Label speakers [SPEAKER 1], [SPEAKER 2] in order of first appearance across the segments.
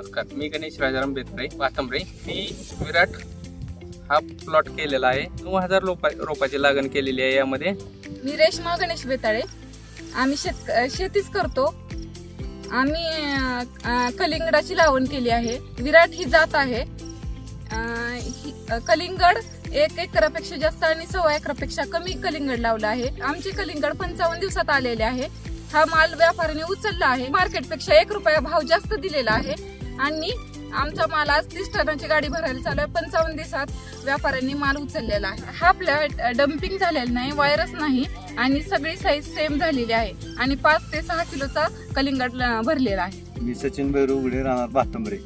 [SPEAKER 1] नमस्कार मी गणेश राजाराम बेतरे वातंबरे मी विराट हा प्लॉट केलेला आहे. नऊ हजार रोपा रोपाची लागण केलेली आहे यामध्ये.
[SPEAKER 2] मी रेश्मा गणेश बेताळे. आम्ही शेत शेतीच करतो. आम्ही अं, कलिंगडाची लावण केली आहे. विराट ही जात आहे. अं, ही- अं, कलिंगड एक एकरापेक्षा जास्त आणि सव्वा एकरापेक्षा कमी कलिंगड लावलं आहे. आमचे कलिंगड पंचावन्न दिवसात आलेले आहे. हा माल व्यापाऱ्याने उचलला आहे. मार्केटपेक्षा एक रुपया भाव जास्त दिलेला आहे. आणि आमचा माल आज तीस टनाची गाडी भरायला चालू आहे पंचावन्न दिवसात व्यापाऱ्यांनी माल उचललेला आहे. हा आपल्या डम्पिंग झालेला नाही वायरस नाही आणि सगळी साईज सेम झालेली आहे आणि पाच ते सहा किलोचा कलिंगड भरलेला आहे.
[SPEAKER 3] मी सचिन भैरू उघडे राहणार बातंबरे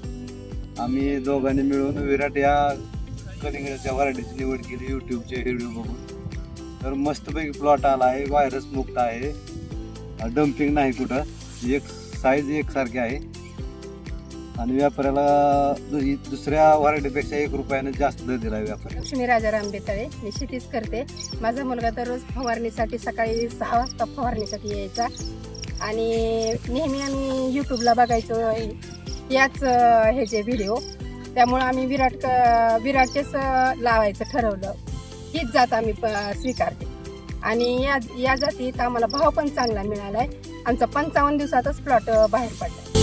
[SPEAKER 3] आम्ही दोघांनी मिळून विराट या कलिंगडाच्या व्हरायटीची निवड केली यूट्यूबचे व्हिडिओ बघून. तर मस्तपैकी प्लॉट आला आहे व्हायरस मुक्त आहे. डम्पिंग नाही कुठं. एक साईज एकसारखी आहे. आणि व्यापाऱ्याला दु- दुसऱ्या व्हरायटीपेक्षा एक रुपयाने जास्त दर दिला व्यापारी
[SPEAKER 4] लक्ष्मी राजाराम बेताळे मी शेतीच करते. माझा मुलगा दररोज फवारणीसाठी सकाळी सहा वाजता फवारणीसाठी यायचा. आणि नेहमी आम्ही यूट्यूबला बघायचो. याच अं, ह्याचे व्हिडिओ त्यामुळं आम्ही विराट क- विराटचेच अं, लावायचं ठरवलं. हीच जात आम्ही प- स्वीकारते. आणि या या जातीत आम्हाला भाव पण चांगला मिळाला आहे आमचा पंचावन्न दिवसातच प्लॉट बाहेर पडला.